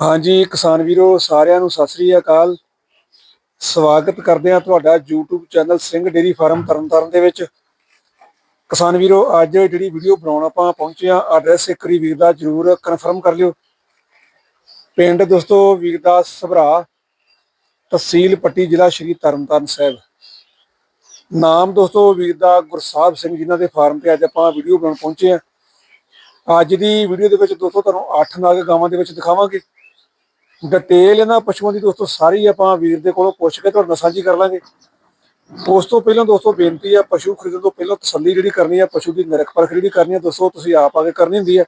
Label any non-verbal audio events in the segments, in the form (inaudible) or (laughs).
ਹਾਂਜੀ, ਕਿਸਾਨ ਵੀਰੋ, ਸਾਰਿਆਂ ਨੂੰ ਸਤਿ ਸ੍ਰੀ ਅਕਾਲ। ਸਵਾਗਤ ਕਰਦੇ ਹਾਂ ਤੁਹਾਡਾ YouTube channel Singh dairy farm Tarn Taran ਦੇ ਵਿੱਚ। ਕਿਸਾਨ ਵੀਰੋ, ਅੱਜ ਜਿਹੜੀ ਵੀਡੀਓ ਬਣਾਉਣ ਆਪਾਂ ਪਹੁੰਚੇ ਆ ਐਡਰੈਸ ਇੱਕ ਵਾਰੀ ਵੀਰ ਦਾ ਜਰੂਰ ਕਨਫਰਮ ਕਰ ਲਿਓ। ਪਿੰਡ ਦੋਸਤੋ ਵੀਰਦਾ ਸਭਰਾ, ਤਹਿਸੀਲ ਪੱਟੀ ਜ਼ਿਲ੍ਹਾ ਸ਼੍ਰੀ ਤਰਨਤਾਰਨ ਸਾਹਿਬ। ਨਾਮ ਦੋਸਤੋ ਵੀਰ ਦਾ ਗੁਰਸਾਹਿਬ ਸਿੰਘ ਜਿਨ੍ਹਾਂ ਦੇ ਫਾਰਮ ਤੇ ਅੱਜ ਆਪਾਂ ਵੀਡੀਓ ਬਣਾਉਣ ਪਹੁੰਚੇ ਆ ਅੱਜ ਦੀ ਵੀਡੀਓ ਦੇ ਵਿੱਚ ਦੋਸਤੋ ਤੁਹਾਨੂੰ 8 ਨਾਗ ਗਾਵਾਂ ਦੇ ਵਿੱਚ ਦਿਖਾਵਾਂਗੇ। ਡਿਟੇਲ ਇਹਨਾਂ ਪਸ਼ੂਆਂ ਦੀ ਦੋਸਤੋ ਸਾਰੀ ਆਪਾਂ ਵੀਰ ਦੇ ਕੋਲੋਂ ਪੁੱਛ ਕੇ ਤੁਹਾਡੇ ਨਾਲ ਸਾਂਝੀ ਕਰ ਲਾਂਗੇ। ਉਸ ਤੋਂ ਪਹਿਲਾਂ ਦੋਸਤੋ ਬੇਨਤੀ ਆ, ਪਸ਼ੂ ਖਰੀਦਣ ਤੋਂ ਪਹਿਲਾਂ ਤਸੱਲੀ ਜਿਹੜੀ ਕਰਨੀ ਆ, ਪਸ਼ੂ ਦੀ ਨਿਰਖ ਪਰਖ ਜਿਹੜੀ ਕਰਨੀ ਆ ਦੋਸਤੋ ਤੁਸੀਂ ਆਪ ਆ ਕੇ ਕਰਨੀ ਹੁੰਦੀ ਆ।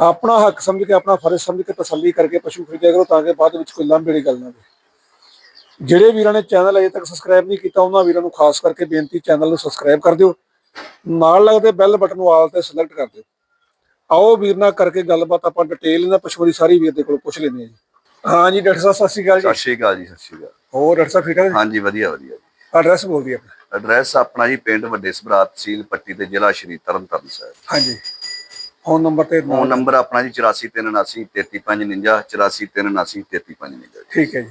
ਆਪਣਾ ਹੱਕ ਸਮਝ ਕੇ, ਆਪਣਾ ਫਰਜ਼ ਸਮਝ ਕੇ ਤਸੱਲੀ ਕਰਕੇ ਪਸ਼ੂ ਖਰੀਦਿਆ ਕਰੋ ਤਾਂ ਕਿ ਬਾਅਦ ਵਿੱਚ ਕੋਈ ਲਾਂਭੇ ਦੀ ਗੱਲ ਨਾ ਹੋਵੇ। ਜਿਹੜੇ ਵੀਰਾਂ ਨੇ ਚੈਨਲ ਅਜੇ ਤੱਕ ਸਬਸਕ੍ਰਾਈਬ ਨਹੀਂ ਕੀਤਾ, ਉਹਨਾਂ ਵੀਰਾਂ ਨੂੰ ਖਾਸ ਕਰਕੇ ਬੇਨਤੀ ਚੈਨਲ ਨੂੰ ਸਬਸਕ੍ਰਾਈਬ ਕਰ ਦਿਓ। ਨਾਲ ਲੱਗਦੇ ਬੈਲ ਬਟਨ ਨੂੰ ਆਲ ਤੇ ਸਿਲੈਕਟ ਕਰ ਦਿਓ। ਆਓ ਵੀਰ ਨਾਲ ਕਰਕੇ ਗੱਲਬਾਤ ਆਪਾਂ ਡਿਟੇਲ ਇਹਨਾਂ ਪਸ਼ੂਆਂ ਦੀ ਸਾਰੀ ਵੀਰ ਦੇ ਕੋਲ ਪੁੱਛ ਲੈਂਦੇ ਹਾਂ ਜੀ। ਹਾਂ ਜੀ ਡਾਕਟਰ ਸਾਹਿਬ ਸਤਿ ਸ਼੍ਰੀ ਅਕਾਲ ਜੀ। ਸਤਿ ਸ਼੍ਰੀ ਅਕਾਲ ਜੀ ਸਤਿ ਸ਼੍ਰੀ ਅਕਾਲ। ਹੋਰ ਡਾਕਟਰ ਸਾਹਿਬ ਠੀਕ ਠਾਕ ਹਾਂਜੀ ਵਧੀਆ ਵਧੀਆ ਐਡਰੈਸ ਬੋਲ ਦਿਓ ਆਪਣਾ। ਐਡਰੈਸ ਆਪਣਾ ਜੀ ਪਿੰਡ ਵੱਡੇ ਸਭਰਾ ਤਹਿਸੀਲ ਪੱਟੀ ਤੇ ਜ਼ਿਲ੍ਹਾ ਸ਼੍ਰੀ ਤਰਨਤਾਰਨ ਸਾਹਿਬ। ਹਾਂਜੀ। ਫੋਨ ਨੰਬਰ ਤੇ ਫੋਨ ਨੰਬਰ ਆਪਣਾ ਜੀ 8439 33549 8439 33549 ਠੀਕ ਹੈ ਜੀ।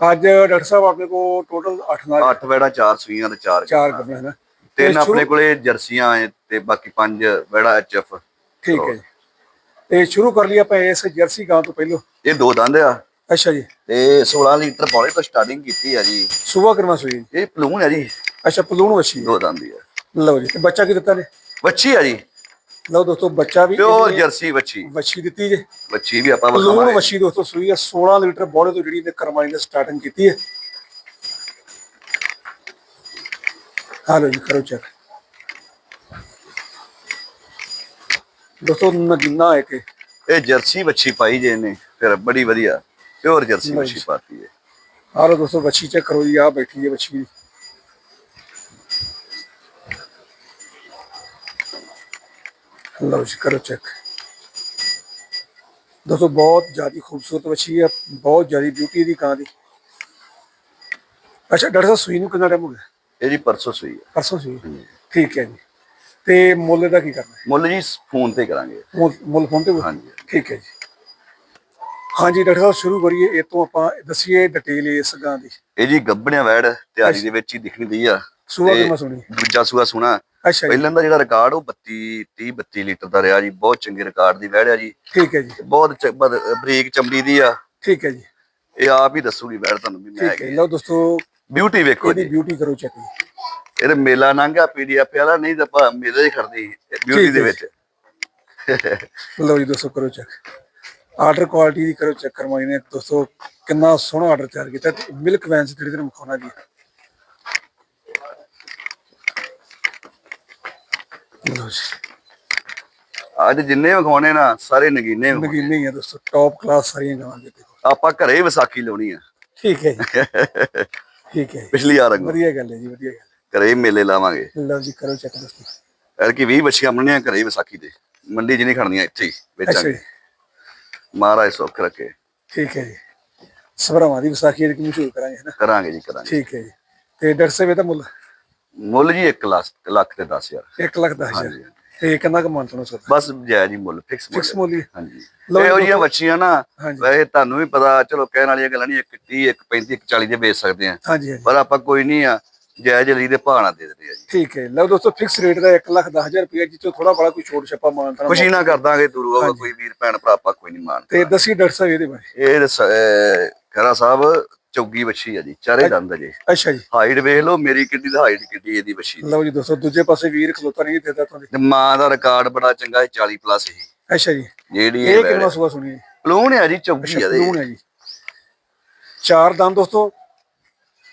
ਅੱਜ ਡਾਕਟਰ ਸਾਹਿਬ ਆਪਣੇ ਕੋਲ ਟੋਟਲ 8 ਨਾਲ 8 ਵੜਾ 4 ਸੂਈਆਂ ਤੇ 4 ਚਾਰ ਗੱਭੇ ਹਨ। ਤਿੰਨ ਆਪਣੇ ਕੋਲੇ ਜਰਸੀਆਂ ਤੇ ਬਾਕੀ ਪੰਜ ਵੜਾ ਐਚਐਫ ਠੀਕ ਹੈ ਜੀ। ਤੇ ਸ਼ੁਰੂ ਕਰ ਲਈ ਆਪਾਂ ਇਸ ਜਰਸੀ ਗਾਂ ਤੋਂ ਪਹਿਲਾਂ। ਇਹ ਦੋ ਦੰਦ ਆ। ਅੱਛਾ ਜੀ। ਤੇ 16 ਲੀਟਰ ਪੌਲੇ ਤੋਂ ਸਟਾਰਟਿੰਗ ਕੀਤੀ ਆ ਜੀ। ਸਵੇਰ ਕਰਨਾ ਸੋਈ। ਇਹ ਪਲੂਣ ਆ ਜੀ। ਅੱਛਾ ਪਲੂਣ ਵੱਛੀ। ਦੋ ਦੰਦ ਹੀ ਆ। ਲਓ ਜੀ ਤੇ ਬੱਚਾ ਕੀ ਦਿੱਤਾ ਨੇ? ਵੱਛੀ ਆ ਜੀ। ਲਓ ਦੋਸਤੋ ਬੱਚਾ ਵੀ ਪਿਓਰ ਜਰਸੀ ਵੱਛੀ। ਵੱਛੀ ਦਿੱਤੀ ਜੇ। ਵੱਛੀ ਵੀ ਆਪਾਂ ਪਲੂਣ ਵਿਖਾਵਾਂਗੇ ਵੱਛੀ ਦੋਸਤੋ ਸੂਈ ਆ। 16 ਲੀਟਰ ਬੋਲੇ ਤੋਂ ਜਿਹੜੀ ਨੇ ਕਰਮਾਈ ਨੇ ਸਟਾਰਟਿੰਗ ਕੀਤੀ ਹੈ। ਹਾਲੋ ਜੀ ਕਰੋ ਚੈੱਕ ਦੋਸਤੋ ਨਗੀਨਾ ਹੈ। ਕਿ ਇਹ ਜਰਸੀ ਵੱਛੀ ਪਾਈ ਜੇ ਨੇ ਫਿਰ ਬੜੀ ਵਧੀਆ। ਪਿਓਰ ਜਰਸੀ ਵੱਛੀ. ਪਾਤੀ ਹੈ ਆਰੋ ਦੋਸਤੋ ਬੱਚੀ ਚੈੱਕ ਕਰੋ ਜੀ ਆ ਬੈਠੀ ਹੈ ਬੱਚੀ ਲਓ ਜੀ ਕਰੋ ਚੈੱਕ। ਦੋਸਤੋ ਬਹੁਤ ਜ਼ਿਆਦਾ ਖੂਬਸੂਰਤ ਬੱਚੀ ਹੈ ਬਹੁਤ ਜ਼ਿਆਦਾ ਬਿਊਟੀ ਦੀ ਕਾਂ ਦੀ। ਅੱਛਾ ਡਾਕਟਰ ਸਾਹਿਬ ਸੂਈ ਨੂੰ ਕਿੰਨਾ ਟਾਈਮ ਹੋ ਗਿਆ? ਇਹ ਜੀ ਪਰਸੋਂ ਸੂਈ ਹੈ। ਪਰਸੋਂ ਸੂਈ। ਠੀਕ ਹੈ ਜੀ। ਤੇ ਮੁੱਲ ਦਾ ਕੀ ਕਰਨਾ ਹੈ? ਮੁੱਲ ਜੀ ਫੋਨ ਤੇ ਕਰਾਂਗੇ। ਮੁੱਲ ਮੁੱਲ ਫੋਨ ਤੇ ਹਾਂਜੀ। ਠੀਕ ਹੈ ਜੀ। ਹਾਂਜੀ ਡਾਕਟਰ ਸਾਹਿਬ ਸ਼ੁਰੂ ਕਰੀਏ ਇਹ ਤੋਂ ਆਪਾਂ ਦੱਸੀਏ ਡਿਟੇਲ ਇਸ ਗਾਂ ਦੀ। ਇਹ ਜੀ ਗੱਬਣਿਆ ਵੈੜ ਤਿਆਰੀ ਦੇ ਵਿੱਚ ਹੀ ਦਿਖਣੀ ਦੀ ਆ। ਸੂਆ ਤੇ ਕਿੰਨਾ ਸੁਣੀ? ਦੂਜਾ ਸੂਆ ਸੁਣਾ ਅੱਛਾ ਜੀ। ਪਹਿਲਾਂ ਦਾ ਜਿਹੜਾ ਰਿਕਾਰਡ ਉਹ 32 30 32 ਲੀਟਰ ਦਾ ਰਿਹਾ ਜੀ। ਬਹੁਤ ਚੰਗੇ ਰਿਕਾਰਡ ਦੀ ਵੈੜ ਆ ਜੀ। ਠੀਕ ਹੈ ਜੀ। ਤੇ ਬਹੁਤ ਚ- ਬਦ- ਬਰੀਕ ਚਮੜੀ ਦੀ ਆ। ਠੀਕ ਹੈ ਜੀ। ਇਹ ਆਪ ਹੀ ਦੱਸੂਗੀ ਵੈੜ ਤੁਹਾਨੂੰ ਵੀ ਮੈਂ ਠੀਕ ਹੈ। ਲਓ ਦੋਸਤੋ ਬਿਊਟੀ ਵੇਖੋ ਇਹਦੀ ਜੀ। ਬਿਊਟੀ ਕਰੋ ਚੈੱਕ ਇਹਦੇ ਮੇਲਾ ਨੰਗਾ ਪੀਡੀਐਫ ਵਾਲਾ ਨਹੀਂ ਤਾਂ ਆਪਾਂ ਮੇਲੇ ਹੀ ਖੜਦੀ ਬਿਊਟੀ ਦੇ ਵਿੱਚ। ਲਓ ਜੀ ਦੋਸਤੋ ਕਰੋ ਚੈੱਕ ਆਰਡਰ ਕੁਆਲਿਟੀ ਦੀ ਕਰੋ ਚੈੱਕ ਕਰਵਾਈ ਨੇ। ਦੋਸਤੋ ਕਿੰਨਾ ਸੋਹਣਾ ਆਰਡਰ ਤਿਆਰ ਕੀਤਾ ਤੇ ਮਿਲਕ ਵੈਨਸ ਜਿਹੜੀ ਤੁਹਾਨੂੰ ਵਿਖਾਉਣਾ ਜੀ। ਲਓ ਜੀ। ਅੱਜ ਜਿੰਨੇ ਵਿਖਾਉਣੇ ਨਾ ਸਾਰੇ ਨਗੀਨੇ। ਨਗੀਨੇ ਹੀ ਆ ਦੋਸਤੋ ਟੌਪ ਕਲਾਸ ਸਾਰੀਆਂ ਗਾਵਾਂ ਦੇ ਦੇਖੋ। ਆਪਾਂ ਘਰੇ ਵਿਸਾਖੀ ਲਾਉਣੀ ਆ। ਠੀਕ ਹੈ ਜੀ। (laughs) ਠੀਕ ਹੈ। ਪਿਛਲੀ ਵਾਰ ਵਾਂਗੂ। ਵਧੀਆ ਗੱਲ ਹੈ ਜੀ ਵਧੀਆ ਗੱਲ ਘਰੇ ਹੀ ਮੇਲੇ ਲਾਵਾਂਗੇ। ਲਓ ਜੀ ਕਰੋ ਚੈੱਕ ਦੋਸਤੋ ਐਰ ਕੀ 20 ਬੱਚੀਆਂ ਬਣਨੀਆਂ ਘਰੇ ਹੀ ਵਿਸਾਖੀ ਦੇ ਮੰਡੀ ਨਹੀਂ ਖੜਨੀਆਂ ਇੱਥੇ ਹੀ ਅੱਛਾ ਵੇਚਾਂਗੇ ਜੀ। ਮਹਾਰਾਜ ਸੁੱਖ ਰੱਖੇ। ਠੀਕ ਹੈ ਜੀ। ਸਭਰਾਵਾਂ ਦੀ ਵਿਸਾਖੀ ਦੀ ਮਸ਼ਹੂਰ ਕਰਾਂਗੇ ਹੈ ਨਾ? ਕਰਾਂਗੇ ਜੀ ਕਰਾਂਗੇ। ਠੀਕ ਹੈ ਜੀ। ਤੇ ਡਾਕਟਰ ਸਾਹਿਬ ਇਹਦਾ ਮੁੱਲ? ਮੁੱਲ ਜੀ 1 ਲੱਖ ਲੱਖ ਤੇ 10000 1 ਲੱਖ ਦਸ ਹਜ਼ਾਰ। ਤੇ ਕਿੰਨਾ ਕੁ ਮੰਨਤਨੋ ਸਰ ਬਸ ਜਾਇਜ਼ ਹੀ ਮੁੱਲ ਫਿਕਸ ਮੁੱਲ। ਫਿਕਸ ਮੁੱਲ ਹਾਂਜੀ। ਜੀ ਇਹੋ ਜਿਹੀਆਂ। ਬੱਚੀਆਂ ਨਾ। ਵੈਸੇ ਤੁਹਾਨੂੰ ਵੀ ਪਤਾ ਚਲੋ ਕਹਿਣ ਵਾਲੀਆਂ ਗੱਲਾਂ ਨਹੀਂ ਇੱਕ 30 ਇੱਕ 35 ਇੱਕ 40 ਦੇ ਵੇਚ ਸਕਦੇ ਆ। ਪਰ ਆਪਾਂ ਕੋਈ ਨਹੀਂ ਆ ਜਾਇਜ਼ ਲਈ ਦੇ ਭਾਅ ਨਾਲ ਦੇ ਦਿੰਦੇ ਆ ਜੀ। ਠੀਕ ਹੈ। ਲਓ ਦੋਸਤੋ ਫਿਕਸ ਰੇਟ ਦਾ 1 ਲੱਖ 10000 ਰੁਪਏ ਜਿੱਚੋਂ ਥੋੜਾ ਬੜਾ ਕੋਈ ਛੋਟ ਛੱਪਾ ਮਾਨਤਨਾ ਖੁਸ਼ੀ ਨਾ ਕਰ ਦਾਂਗੇ ਦੂਰ ਹੋਗਾ ਕੋਈ ਵੀਰ ਭੈਣ ਭਰਾ ਆਪਾਂ ਕੋਈ ਨਹੀਂ ਮਾਨ ਤੇ ਦੱਸੀ ਡਾਕਟਰ ਸਾਹਿਬ ਇਹਦੇ ਬਾਰੇ। ਇਹ ਖਹਿਰਾ ਸਾਹਿਬ ਚੌਗੀ ਬੱਚੀ ਆ ਜੀ ਚਾਰੇ ਦੰਦ ਆ ਜੀ। ਅੱਛਾ ਜੀ। ਹਾਈਟ ਵੇਖ ਲਓ ਮੇਰੀ ਕਿੱਡੀ ਦਾ ਹਾਈਟ ਕਿੱਡੀ ਇਹਦੀ ਦੀ। ਲਓ ਜੀ ਦੋਸਤੋ ਦੂਜੇ ਪਾਸੇ ਵੀਰ ਖਲੋਤਾ ਨਹੀਂ ਦਿੱਤਾ ਤੁਹਾਨੂੰ। ਤੇ ਮਾਂ ਦਾ ਰਿਕਾਰਡ ਬੜਾ ਚੰਗਾ ਹੈ 40 ਪਲੱਸ ਹੀ ਅੱਛਾ ਜੀ। ਜਿਹੜੀ ਇਹ ਕਿੰਨਾ ਸੁਆ ਸੁਣੀ ਪਲੂਣ ਆ ਜੀ ਚੌਗੀ ਆ ਦੇ ਹੈ ਜੀ। ਚਾਰ ਦੰਦ ਦੋਸਤੋ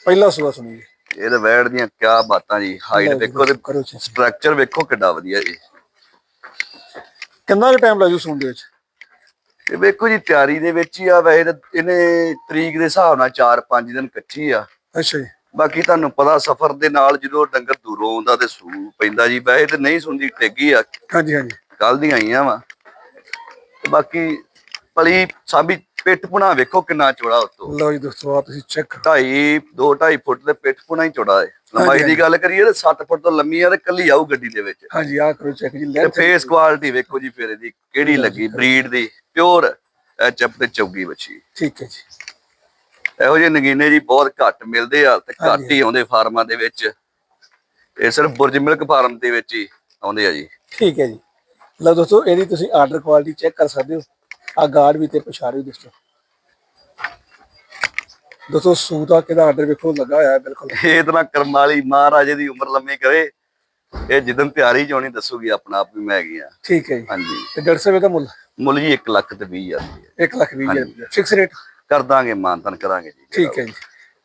ਪਹਿਲਾ ਸੁਆ ਸੁਣੀ ਇਹਦੇ ਵੈੜ ਦੀਆਂ ਕਿਆ ਬਾਤਾਂ ਜੀ ਹਾਈਟ ਵੇਖੋ ਤੇ ਸਟਰਕਚਰ ਵੇਖੋ ਕਿੱਡਾ ਵਧੀਆ ਜੀ। ਕਿੰਨਾ ਕੁ ਟਾਈਮ ਲੱਗੂ ਸੁਣ ਦੇ ਵਿੱਚ? ਇਹ ਵੇਖੋ ਜੀ ਤਿਆਰੀ ਦੇ ਵਿੱਚ ਹੀ ਆ ਵੈਸੇ ਤਾਂ ਇਹਨੇ ਤਰੀਕ ਦੇ ਹਿਸਾਬ ਨਾਲ 4-5 ਦਿਨ ਕੱਚੀ ਆ। ਅੱਛਾ ਜੀ। ਬਾਕੀ ਤੁਹਾਨੂੰ ਪਤਾ ਸਫ਼ਰ ਦੇ ਨਾਲ ਜਦੋਂ ਡੰਗਰ ਦੂਰੋਂ ਆਉਂਦਾ ਤੇ ਸੂ ਪੈਂਦਾ ਜੀ ਵੈਸੇ ਤੇ ਨਹੀਂ ਸੁਣਦੀ ਟੇਗੀ ਆ। ਹਾਂਜੀ ਹਾਂਜੀ। ਕੱਲ ਦੀਆਂ ਆਈਆਂ ਵਾ। ਤੇ ਬਾਕੀ ਪਲੀ ਸਾਬੀ ਪਿੱਠ ਪੁਣਾ ਵੇਖੋ ਕਿੰਨਾ ਚੌੜਾ ਉਤੋਂ। ਲਓ ਜੀ ਦੋਸਤੋ ਆ ਤੁਸੀਂ ਚੈੱਕ ਢਾਈ 2 2.5 ਫੁੱਟ ਦੇ ਪਿੱਠ ਪੁਣਾ ਹੀ ਚੌੜਾ ਹੈ। ਲੰਬਾਈ ਦੀ ਗੱਲ ਕਰੀਏ ਤੇ 7 ਫੁੱਟ ਤੋਂ ਲੰਮੀ ਆ ਤੇ ਕੱਲੀ ਆਊ ਗੱਡੀ ਦੇ ਵਿੱਚ। ਹਾਂਜੀ ਆ ਕਰੋ ਚੈੱਕ ਜੀ ਲੈ ਫੇਸ ਕੁਆਲਿਟੀ ਵੇਖੋ ਜੀ ਫਿਰ ਇਹਦੀ ਕਿਹੜੀ ਲੱਗੀ ਬਰੀਡ ਦੀ ਪਿਓਰ ਐਚਐਫ ਤੇ ਚੌਗੀ ਬੱਚੀ ਠੀਕ ਹੈ ਜੀ। ਇਹੋ ਜਿਹੇ ਨਗੀਨੇ ਜੀ ਬਹੁਤ ਘੱਟ ਮਿਲਦੇ ਆ ਤੇ ਘੱਟ। ਹੀ ਆਉਂਦੇ ਫਾਰਮਾਂ ਦੇ ਵਿੱਚ। ਇਹ ਸਿਰਫ ਬੁਰਜ ਮਿਲਕ ਫਾਰਮ ਦੇ ਵਿੱਚ ਹੀ ਆਉਂਦੇ ਆ ਜੀ। ਠੀਕ ਹੈ ਜੀ। ਲਓ ਦੋਸਤੋ ਇਹਦੀ ਤੁਸੀਂ ਆਰਡਰ ਕੁਆਲਿਟੀ ਚੈੱਕ ਕਰ ਸਕਦੇ ਹੋ। ਆ ਗਾਰਡ ਵੀ ਤੇ ਪਛਾੜੀ ਦੋਸਤੋ ਦੋਸਤੋ ਸੂਤਾ ਕਿਹਦਾ ਆਰਡਰ ਵੇਖੋ ਲੱਗਾ ਹੋਇਆ ਹੈ ਬਿਲਕੁਲ। ਇਹ ਤਾਂ ਕਰਮ ਵਾਲੀ ਮਹਾਰਾਜੇ ਦੀ ਉਮਰ ਲੰਮੀ ਕਰੇ। ਇਹ ਜਿੱਦਨ ਤਿਆਰੀ ਚੋਣੀ ਦੱਸੂਗੀ ਆਪਣਾ ਆਪ ਵੀ ਮੈਂ ਹੈਗੀ ਆ ਠੀਕ ਹੈ ਜੀ। ਹਾਂਜੀ। ਤੇ ਡਾਕਟਰ ਸਾਹਿਬ ਇਹਦਾ ਮੁੱਲ? ਮੁੱਲ ਜੀ 1 ਲੱਖ ਤੇ 20 ਹਜ਼ਾਰ ਰੁਪਏ 1 ਲੱਖ 20 ਹਜ਼ਾਰ ਰੁਪਏ ਫਿਕਸ ਰੇਟ ਕਰ ਦਾਂਗੇ ਮਾਨਤਨ ਕਰਾਂਗੇ ਜੀ। ਠੀਕ ਹੈ ਜੀ।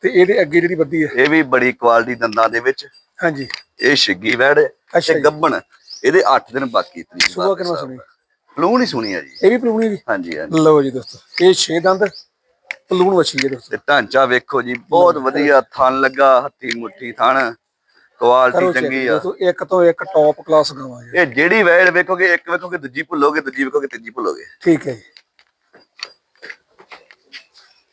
ਤੇ ਇਹਦੇ ਅੱਗੇ ਜਿਹੜੀ ਬੱਦੀ ਹੈ? ਇਹ ਵੀ ਬੜੀ ਕੁਆਲਿਟੀ ਦੰਦਾਂ ਦੇ ਵਿੱਚ। ਹਾਂਜੀ। ਇਹ ਛਿੱਗੀ ਵੈੜ ਹੈ। ਤੇ। ਗੱਬਣ ਇਹਦੇ 8 ਦਿਨ ਬਾਕੀ ਤਰੀਕ ਸੁਬਾ ਕਿੰਨਾ ਸੁਣੀ? ਪਲੂਣ ਹੀ ਸੁਣੀ ਆ ਜੀ। ਇਹ ਵੀ ਪਲੂਣੀ ਦੀ ਹਾਂਜੀ ਹਾਂਜੀ। ਲਓ ਜੀ ਦੋਸਤੋ ਇਹ 6 ਦੰਦ ਪਲੂਣ ਵਛੀ ਹੈ ਦੋਸਤੋ। ਤੇ ਢਾਂਚਾ ਵੇਖੋ ਜੀ ਬਹੁਤ ਵਧੀਆ ਥਣ ਲੱਗਾ ਹੱਥੀ ਮੁੱਠੀ ਥਣ ਕਰੋ ਕੁਆਲਿਟੀ check ਚੰਗੀ ਆ। ਦੋਸਤੋ ਇੱਕ ਤੋਂ ਇੱਕ ਟੌਪ ਕਲਾਸ ਗਾਵਾਂ ਹੈ ਇਹ ਜਿਹੜੀ ਵੈੜ ਵੇਖੋਗੇ ਇੱਕ ਵੇਖੋਗੇ ਦੂਜੀ ਭੁੱਲੋਗੇ ਦੂਜੀ ਵੇਖੋਗੇ ਤੀਜੀ ਭੁੱਲੋਗੇ। ਠੀਕ ਹੈ ਜੀ।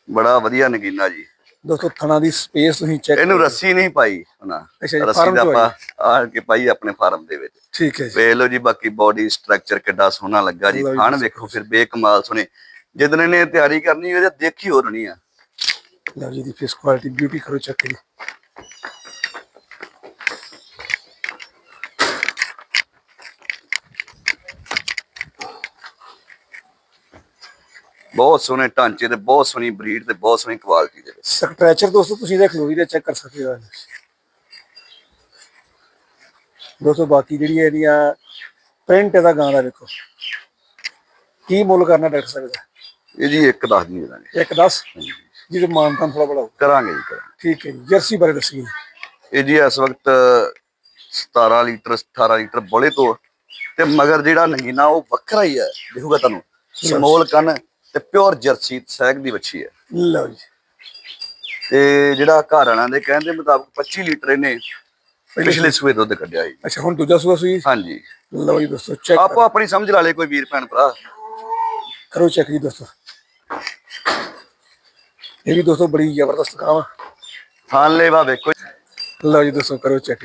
ਬੜਾ ਵਧੀਆ ਨਗੀਨਾ ਜੀ। ਦੋਸਤੋ ਥਣਾ ਦੀ ਸਪੇਸ ਤੁਸੀਂ ਚੈੱਕ ਇਹਨੂੰ ਰੱਸੀ ਨਹੀਂ ਪਾਈ ਉਹਨਾਂ ਰੱਸੀ ਦਾ ਆਪਾਂ ਆ ਕੇ ਪਾਈ ਆਪਣੇ ਫਾਰਮ ਦੇ ਵਿੱਚ। ਠੀਕ ਹੈ ਜੀ। ਵੇਖ ਲਓ ਜੀ ਬਾਕੀ ਬਾਡੀ ਸਟਰਕਚਰ ਕਿੱਡਾ ਸੋਹਣਾ ਲੱਗਾ ਜੀ। ਥਣ ਵੇਖੋ ਫਿਰ ਬੇਕਮਾਲ ਸੋਹਣੇ। ਜਿੱਦਣ ਇਹਨੇ ਤਿਆਰੀ ਕਰਨੀ ਉਹਦੇ ਦੇਖੀ ਨਹੀਂ ਆ। ਲਓ ਜੀ ਦੀ ਫੇਸ ਕੁਆਲਿਟੀ ਬਿਊਟੀ ਕਰੋ ਚੈੱਕ ਜੀ ਬਹੁਤ ਸੋਹਣੇ ਢਾਂਚੇ ਤੇ ਬਹੁਤ ਸੋਹਣੀ ਬਰੀਡ ਤੇ ਬਹੁਤ ਸੋਹਣੀ ਕੁਆਲਿਟੀ ਦੇ ਵਿੱਚ। ਦੋਸਤੋ ਤੁਸੀਂ ਇਹਦਾ ਖਲੋਰੀ ਦਾ ਚੈੱਕ ਕਰ ਸਕਦੇ ਹੋ। ਦੋਸਤੋ ਬਾਕੀ ਜਿਹੜੀ ਇਹਦੀਆਂ ਪ੍ਰਿੰਟ ਇਹਦਾ ਗਾਂ ਦਾ ਵੇਖੋ। ਕੀ ਮੁੱਲ ਕਰਨਾ ਡਾਕਟਰ ਸਾਹਿਬ ਦਾ ਇਹ ਜੀ ਇੱਕ ਦੱਸ ਨਹੀਂ ਦਾਂਗੇ ਇੱਕ 10 ਜਿਹਦੇ ਮਾਨਤਾਂ ਥੋੜਾ ਬੜਾ। ਕਰਾਂਗੇ ਜੀ ਕਰਾਂਗੇ। ਠੀਕ ਹੈ ਜਰਸੀ ਬਾਰੇ ਦੱਸੀਏ। ਇਹ ਜੀ ਇਸ ਵਕਤ 17 ਲੀਟਰ 18 ਲੀਟਰ ਬੋਲੇ ਤੋਂ ਤੇ ਮਗਰ ਜਿਹੜਾ ਨਗੀਨਾ ਉਹ ਵੱਖਰਾ ਹੀ ਹੈ ਦੇਖੂਗਾ ਤੁਹਾਨੂੰ। ਸਮੋਲ ਕੰਨ ਤੇ ਪਿਓਰ ਜਰਸੀ ਸੈਗ ਦੀ ਵੱਛੀ ਹੈ। ਲਓ ਜੀ। ਤੇ ਜਿਹੜਾ ਘਰ ਵਾਲਿਆਂ ਦੇ ਕਹਿਣ ਦੇ ਮੁਤਾਬਕ 25 ਲੀਟਰ ਇਹਨੇ ਪਿਛਲੇ ਸੂਏ ਦੁੱਧ ਕੱਢਿਆ ਜੀ। ਅੱਛਾ ਹੁਣ ਦੂਜਾ ਸੂਆ ਸੂਈ? ਹਾਂਜੀ। ਲਓ ਜੀ ਦੋਸਤੋ ਚੈੱਕ ਆਪੋ ਆਪਣੀ ਸਮਝ ਲਾ ਲੇ ਕੋਈ ਵੀਰ ਭੈਣ ਭਰਾ। ਕਰੋ ਚੈੱਕ ਜੀ ਦੋਸਤੋ। ਇਹ ਵੀ ਦੋਸਤੋ ਬੜੀ ਜ਼ਬਰਦਸਤ ਗਾਂ ਵਾ ਥਾਨ ਲੈਵਾ ਵੇਖੋ। ਲਓ ਜੀ ਦੋਸਤੋ ਕਰੋ ਚੈੱਕ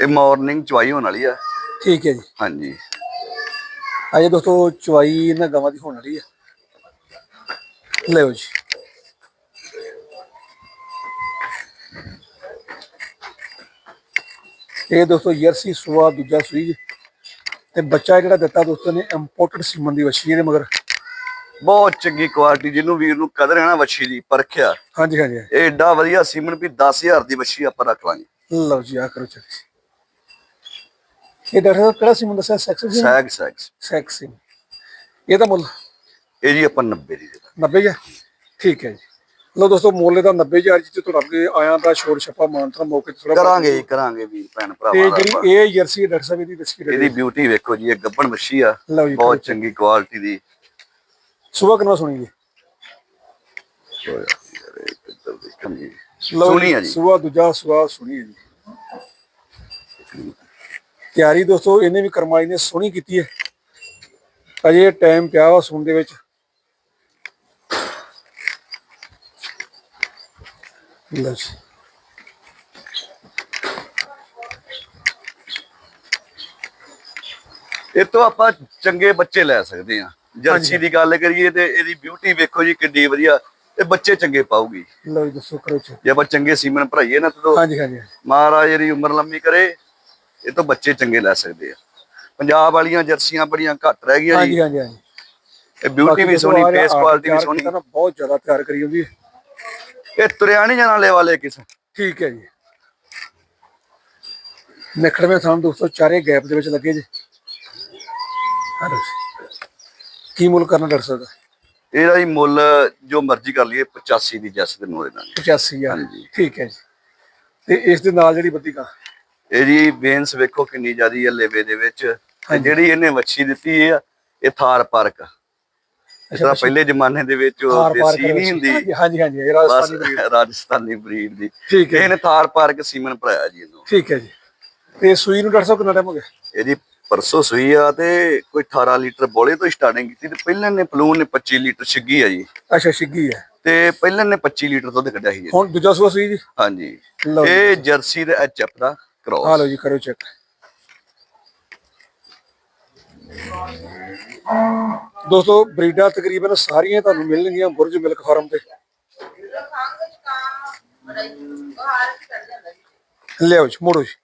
ਇਹ ਮਾਰਨਿੰਗ ਚਵਾਈ ਹੋਣ ਵਾਲੀ ਆ। ਠੀਕ ਹੈ ਜੀ। ਹਾਂਜੀ। ਅਜੇ ਦੋਸਤੋ ਚਵਾਈ ਇਹਨਾਂ ਗਾਵਾਂ ਦੀ ਹੋਣ ਵਾਲੀ ਹੈ ਲਓ ਜੀ। ਇਹ ਦੋਸਤੋ ਜਰਸੀ ਸੁਆ ਦੂਜਾ ਸੂਈ। ਤੇ ਬੱਚਾ ਜਿਹੜਾ ਦਿੱਤਾ ਦੋਸਤੋ ਨੇ ਇੰਪੋਰਟਡ ਸੀਮਨ ਦੀ ਵੱਛੀ ਇਹਦੇ ਮਗਰ। ਬਹੁਤ ਚੰਗੀ ਕੁਆਲਿਟੀ ਜਿਹਨੂੰ ਵੀਰ ਨੂੰ ਕਦਰ ਹੈ ਨਾ ਵੱਛੀ ਦੀ ਪਰਖਿਆ। ਹਾਂਜੀ ਹਾਂਜੀ ਇਹ ਏਡਾ ਵਧੀਆ ਸੀਮਨ ਵੀ 10000 ਦੀ ਵੱਛੀ ਆਪਾਂ ਰੱਖ ਲਾਂਗੇ। ਲਓ ਜੀ ਆ ਕਰੋ ਚੈੱਕ। ਇਹ ਡਾਕਟਰ ਸਾਹਿਬ ਕਿਹੜਾ ਸੀਮਨ ਦੱਸਿਆ ਸੈਕਸ ਸੀ? ਸੈਗ ਸੈਕਸ। ਸੈਕਸ ਸੀ। ਇਹਦਾ ਮੁੱਲ? ਇਹ ਜੀ ਆਪਾਂ 90 ਦੀ ਦੇ ਦਾਂਗੇ। 90 ਹਜ਼ਾਰ? ਠੀਕ ਹੈ ਜੀ। ਲਓ ਦੋਸਤੋ ਮੁੱਲ ਦਾ 90000 ਜੀ ਤੇ ਤੁਹਾਡਾ ਅੱਗੇ ਆਇਆ ਦਾ ਛੋੜ ਛੱਪਾ ਮਾਨਤਰਾ ਮੌਕੇ ਤੇ ਥੋੜਾ ਕਰਾਂਗੇ ਜੀ ਕਰਾਂਗੇ ਵੀਰ ਭੈਣ ਤੇ ਭਰਾਵਾਂ। ਜਿਹੜੀ ਇਹ ਜਰਸੀ ਹੈ, ਡਾਕਟਰ ਸਾਹਿਬ ਇਹਦੀ ਦੱਸੀ ਇਹਦੀ ਬਿਊਟੀ ਵੇਖੋ ਜੀ ਇਹ ਗੱਬਣ ਵੱਛੀ ਆ। ਲਓ ਜੀ ਬਹੁਤ ਚੰਗੀ ਕੁਆਲਿਟੀ ਦੀ। ਸਵੇਰ ਕਿੰਨਾ ਸੁਣੀ ਜੀ। ਸੋਹਣੀ ਆ ਜੀ ਸਵੇਰ ਦੂਜਾ ਸਵੇਰ ਸੁਣੀ ਹੈ ਜੀ। ਤਿਆਰੀ ਦੋਸਤੋ ਇਹਨੇ ਵੀ ਕਰਮਾਈ ਨੇ ਸੋਹਣੀ ਕੀਤੀ ਹੈ। ਅਜੇ ਟਾਈਮ ਪਿਆ ਵਾ ਸੁਣ ਦੇ ਵਿੱਚ। ਜੀ। ਇਹ ਤੋਂ ਆਪਾਂ ਚੰਗੇ ਬੱਚੇ ਲੈ ਸਕਦੇ ਆ ਜਰਸੀ ਦੀ ਗੱਲ ਕਰੀਏ ਤੇ ਇਹਦੀ ਬਿਊਟੀ ਵੇਖੋ ਜੀ ਕਿੰਨੀ ਵਧੀਆ ਇਹ ਬੱਚੇ ਚੰਗੇ ਪਾਉਗੀ ਲਓ ਜੀ ਦੱਸੋ ਕਰੋ ਜੇ ਆਪਾਂ ਚੰਗੇ ਸੀਮਨ ਭਰਾਈਏ ਨਾ ਤਾਂ ਹਾਂਜੀ ਹਾਂਜੀ ਮਹਾਰਾਜ ਦੀ ਉਮਰ ਲੰਮੀ ਕਰੇ। ਇਹ ਤੋਂ ਬੱਚੇ ਚੰਗੇ ਲੈ ਸਕਦੇ ਆ। ਪੰਜਾਬ ਵਾਲੀਆਂ ਜਰਸੀਆਂ ਬੜੀਆਂ ਘੱਟ ਰਹਿ ਗਈਆਂ ਜੀ। ਹਾਂਜੀ ਹਾਂਜੀ ਹਾਂਜੀ। ਇਹ ਬਿਊਟੀ ਵੀ ਸੋਹਣੀ ਆ ਫੇਸ ਕੁਆਲਿਟੀ ਵੀ ਸੋਹਣੀ। ਬਹੁਤ ਜ਼ਿਆਦਾ ਤਿਆਰ ਕਰੀ ਹੁੰਦੀ ਇਹ ਤੁਰਿਆ ਨਹੀਂ ਜਾਣਾ ਲੈ ਵਾਲੇ ਕਿਸ ਠੀਕ ਹੈ ਜੀ। ਨਖੜਵੇਂ ਥਾਂ ਦੋਸਤੋ ਚਾਰੇ ਗੈਪ ਦੇ ਵਿੱਚ ਲੱਗੇ ਜੀ। ਕੀ ਮੁੱਲ ਕਰਨਾ ਡਾਕਟਰ ਸਾਹਿਬ ਦਾ? ਇਹਦਾ ਹੀ ਮੁੱਲ ਜੋ ਮਰਜ਼ੀ ਕਰ ਲਈਏ 85 ਦੀ ਜੱਸ ਦੇ ਨੋੜੇ ਦਾਂਗੇ। 85000 ਹਾਂਜੀ। ਠੀਕ ਹੈ ਜੀ। ਤੇ ਇਸ ਦੇ ਨਾਲ ਜਿਹੜੀ ਬੱਤੀ ਕਾ ਇਹ ਜੀ ਬੇਨਸ ਵੇਖੋ ਕਿੰਨੀ ਜ਼ਿਆਦੀ ਹੈ ਲੇਵੇ ਦੇ ਵਿੱਚ। ਤੇ ਜਿਹੜੀ ਇਹਨੇ ਵੱਛੀ ਦਿੱਤੀ ਹੈ ਇਹ ਥਾਰ ਪਾਰਕ ਤਰ੍ਹਾਂ ਪਹਿਲੇ ਜ਼ਮਾਨੇ ਦੇ ਵਿੱਚ ਉਹ ਦੇਸੀ ਨਹੀਂ ਹੁੰਦੀ। ਹਾਂਜੀ ਹਾਂਜੀ ਰਾਜਸਥਾਨੀ breed। ਰਾਜਸਥਾਨੀ ਬਰੀਡ ਦੀ। ਠੀਕ ਹੈ। ਇਹਨੇ ਥਾਰ ਪਾਰਕ ਸੀਮਨ ਭਰਾਇਆ ਜੀ ਇਹਨੂੰ। ਠੀਕ ਹੈ ਜੀ। ਤੇ ਸੂਈ ਨੂੰ ਡਾਕਟਰ ਸਾਹਿਬ ਕਿੰਨਾ ਟਾਈਮ ਹੋ ਗਿਆ? ਇਹਦੀ ਪਰਸੋਂ ਸੂਈ ਆ ਤੇ ਕੋਈ 18 ਲੀਟਰ ਬੋਲੇ ਤੋਂ ਸਟਾਰਟਿੰਗ ਕੀਤੀ ਤੇ ਪਹਿਲਾਂ ਨੇ ਫਲੂਨ ਨੇ 25 ਲੀਟਰ ਛਿੱਗੀ ਆ ਜੀ। ਅੱਛਾ ਛਿੱਗੀ ਹੈ। ਤੇ ਪਹਿਲਾਂ ਨੇ 25 ਲੀਟਰ ਦੁੱਧ ਕੱਢਿਆ ਸੀ ਹੁਣ ਦੂਜਾ ਸੂਆ ਸੂਈ ਜੀ? ਹਾਂਜੀ। ਇਹ ਜਰਸੀ ਤੇ ਐਚਐਫ ਦਾ। ਆ ਲਓ ਜੀ ਕਰੋ ਚੈੱਕ ਦੋਸਤੋ ਬਰੀਡਾਂ ਤਕਰੀਬਨ ਸਾਰੀਆਂ ਤੁਹਾਨੂੰ ਮਿਲਣਗੀਆਂ ਬੁਰਜ ਮਿਲਕ ਫਾਰਮ ਤੇ। ਲਿਆਓ ਜੀ ਮੋੜੋ ਜੀ।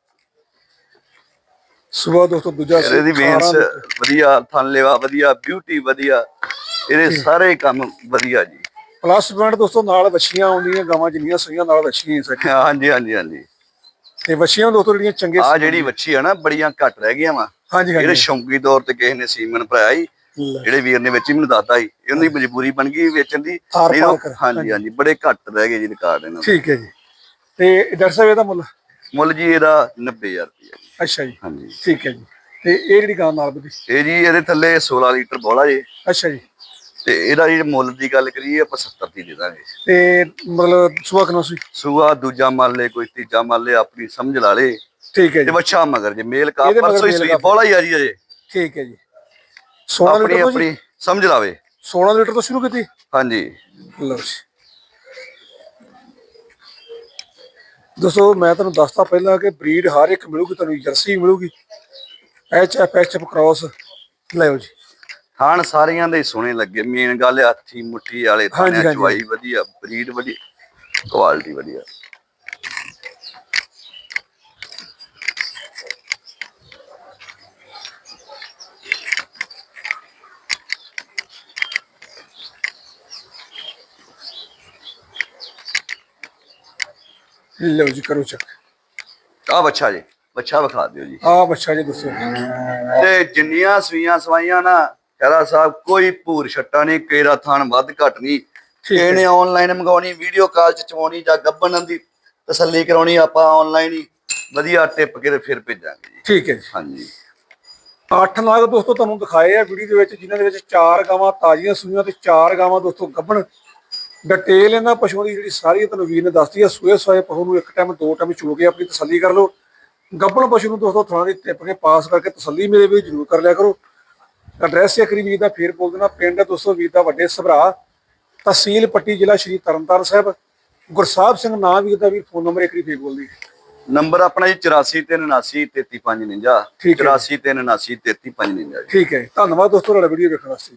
ਸਵੇਰ ਦੋਸਤੋ ਦੂਜਾ ਇਹਦੀ ਵੇਨਸ 18 ਲੀਟਰ। ਵਧੀਆ ਥਣ ਲੈਵਾ ਵਧੀਆ ਬਿਊਟੀ ਵਧੀਆ। ਇਹਦੇ ਸਾਰੇ ਕੰਮ ਵਧੀਆ ਜੀ। ਪਲੱਸ ਪੁਆਇੰਟ ਦੋਸਤੋ ਨਾਲ ਵੱਛੀਆਂ ਆਉਂਦੀਆਂ ਗਾਵਾਂ ਜਿੰਨੀਆਂ ਸੂਈਆਂ ਨਾਲ ਵੱਛੀਆਂ ਹੀ ਸਾਡੀਆਂ ਹਾਂਜੀ ਹਾਂਜੀ ਹਾਂਜੀ। ਤੇ ਵੱਛੀਆਂ ਦੋਸਤੋ ਜਿਹੜੀਆਂ ਚੰਗੇ ਆ ਜਿਹੜੀ ਵੱਛੀ ਆ ਨਾ ਬੜੀਆਂ ਘੱਟ ਰਹਿ ਗਈਆਂ ਵਾ। ਹਾਂਜੀ ਹਾਂਜੀ। ਸ਼ੌਂਕੀ ਤੌਰ ਤੇ ਕਿਸੇ ਨੇ ਸੀਮਨ ਭਰਾਇਆ ਲੈ। ਜਿਹੜੇ ਵੀਰ ਨੇ ਵਿੱਚ ਹੀ ਮੈਨੂੰ ਦੱਸਤਾ ਸੀ ਇਹਨਾਂ ਦੀ ਮਜਬੂਰੀ ਬਣ ਗਈ ਵੇਚਣ ਦੀ। ਹਾਂਜੀ ਹਾਂਜੀ। ਬੜੇ ਘੱਟ ਰਹਿ ਗਏ ਜੀ ਰਿਕਾਰਡ ਇਹਨਾਂ ਦੇ। ਠੀਕ ਹੈ ਜੀ। ਤੇ ਡਾਕਟਰ ਸਾਹਿਬ ਇਹਦਾ ਮੁੱਲ? ਮੁੱਲ ਜੀ ਇਹਦਾ 90000 ਰੁਪਏ ਅੱਛਾ ਜੀ। ਹਾਂਜੀ। ਠੀਕ ਹੈ ਜੀ। ਤੇ ਇਹ ਜਿਹੜੀ ਗਾਂ ਨਾਲ ਬਦੀ? ਇਹ ਜੀ ਇਹਦੇ ਥੱਲੇ 16 ਲੀਟਰ ਬੋਲਾ ਜੀ। ਅੱਛਾ ਜੀ। ਤੇ ਇਹਦਾ ਜੀ ਮੁੱਲ ਦੀ ਗੱਲ ਕਰੀਏ ਆਪਾਂ 70 ਦੀ ਦੇ ਦਾਂਗੇ। ਤੇ ਮਤਲਬ ਸੁਬਾ ਕਿਨੋ ਸੀ? ਸੂਆ ਦੂਜਾ ਮੰਨ ਲੇ ਕੋਈ ਤੀਜਾ ਮੰਨ ਲੇ ਆਪਣੀ ਸਮਝ ਲਾ ਲੇ ਠੀਕ ਹੈ ਤੇ ਜੀ। ਬੱਚਾ ਮਗਰ ਜੇ ਮੇਲ ਕਾ ਇਹਦੇ ਮਗਰ ਪਰਸੋਂ ਹੀ ਮੇਲ ਸੂਈ ਕਾਫ। ਬੋਲਾ ਹੀ ਆ ਜੀ ਅਜੇ। ਠੀਕ ਹੈ ਜੀ। 16 ਆਪਣੀ ਲੀਟਰ ਤੋਂ ਜੀ? ਆਪਣੀ ਸਮਝ ਲਾਵੇ। 16 ਲੀਟਰ ਤੋਂ ਸ਼ੁਰੂ ਕੀਤੀ? ਹਾਂਜੀ। ਲਓ ਜੀ। ਦੋਸਤੋ ਮੈਂ ਤੁਹਾਨੂੰ ਦੱਸਤਾ ਪਹਿਲਾਂ ਕਿ ਬਰੀਡ ਹਰ ਇੱਕ ਮਿਲੂਗੀ ਤੁਹਾਨੂੰ ਜਰਸੀ ਮਿਲੂਗੀ। H F H F cross. ਲਿਓ ਜੀ। ਥਾਣ ਸਾਰੀਆਂ ਦੇ ਹੀ ਸੋਹਣੇ ਲੱਗੇ। ਮੇਨ ਗੱਲ ਹੱਥੀ ਮੁੱਠੀ ਵਾਲੇ ਹਾਂਜੀ, ਥਾਣੇ ਹਾਂਜੀ। ਚਵਾਈ ਵਧੀਆ ਬਰੀਡ ਵਧੀਆ ਕੁਆਲਿਟੀ ਵਧੀਆ। ਲਓ ਜੀ ਕਰੋ ਚੱਕ ਆ ਬੱਚਾ ਜੀ ਬੱਚਾ ਵਿਖਾ ਦਿਓ ਜੀ। ਆ ਬੱਚਾ ਜੀ ਦੱਸੋ। ਤੇ ਜਿੰਨੀਆਂ ਸਵੀਆਂ ਸਵਾਈਆਂ ਨਾ ਖੈਰਾ ਸਾਹਿਬ ਕੋਈ ਭੂਰ ਛੱਟਾ ਨਹੀਂ ਕੇਰਾ ਥਾਣ ਵੱਧ ਘਟ ਨਹੀਂ। ਇਹਨੇ ਆਨਲਾਈਨ ਮੰਗਾਉਣੀ ਵੀਡੀਓ ਕਾਲ ਚ ਚਵਾਉਣੀ ਜਾਂ ਗੱਬਨ ਦੀ ਤਸੱਲੀ ਕਰਾਉਣੀ ਆਪਾਂ ਆਨਲਾਈਨ ਹੀ ਵਧੀਆ ਟਿਪ ਕੇ ਤੇ ਫਿਰ ਭੇਜਾਂਗੇ ਜੀ। ਠੀਕ ਹੈ ਜੀ। ਹਾਂਜੀ। ਅੱਠ ਨਾਗ ਦੋਸਤੋ ਤੁਹਾਨੂੰ ਦਿਖਾਏ ਆ ਵੀਡੀਓ ਦੇ ਵਿੱਚ ਜਿਨ੍ਹਾਂ ਦੇ ਵਿੱਚ ਚਾਰ ਗਾਵਾਂ ਤਾਜ਼ੀਆਂ ਸੂਈਆਂ ਤੇ ਚਾਰ ਗਾਵਾਂ ਦੋਸਤੋ ਗੱਭਣ ਡਿਟੇਲ ਇਹਨਾਂ ਪਸ਼ੂਆਂ ਦੀ ਜਿਹੜੀ ਸਾਰੀ ਤੁਹਾਨੂੰ ਵੀਰ ਨੇ ਦੱਸਤੀ ਆ ਸੂਏ ਸੋਏ ਪਸ਼ੂ ਨੂੰ ਇੱਕ ਟਾਈਮ ਦੋ ਟਾਈਮ ਚੋ ਕੇ ਆਪਣੀ ਤਸੱਲੀ ਕਰ ਲਓ। ਗੱਭਣ ਪਸ਼ੂ ਨੂੰ ਦੋਸਤੋ ਥੋੜਾ ਦੀ ਟਿਪ ਕੇ ਪਾਸ ਕਰਕੇ ਤਸੱਲੀ ਮੇਰੇ ਵੀ ਜ਼ਰੂਰ ਕਰ ਲਿਆ ਕਰੋ। ਐਡਰੈਸ ਵਾਰੀ ਵੀਰ ਦਾ ਫੇਰ ਬੋਲ ਦੇਣਾ ਪਿੰਡ ਹੈ ਦੋਸਤੋ ਵੀਰ ਦਾ ਵੱਡੇ ਸਭਰਾ ਤਹਿਸੀਲ ਪੱਟੀ ਜ਼ਿਲ੍ਹਾ ਸ਼੍ਰੀ ਤਰਨਤਾਰਨ ਸਾਹਿਬ। ਗੁਰਸਾਹਿਬ ਸਿੰਘ ਨਾਂ ਵੀਰ ਦਾ ਵੀਰ ਫੋਨ ਨੰਬਰ ਇੱਕ ਵਾਰੀ ਫੇਰ ਬੋਲਦੀ। ਨੰਬਰ ਆਪਣਾ ਜੀ 8437933549 ਠੀਕ ਹੈ। 8437933549 ਜੀ। ਠੀਕ ਹੈ ਧੰਨਵਾਦ ਦੋਸਤੋ ਤੁਹਾਡਾ ਵੀਡੀਓ ਵੇਖਣ ਵਾਸਤੇ।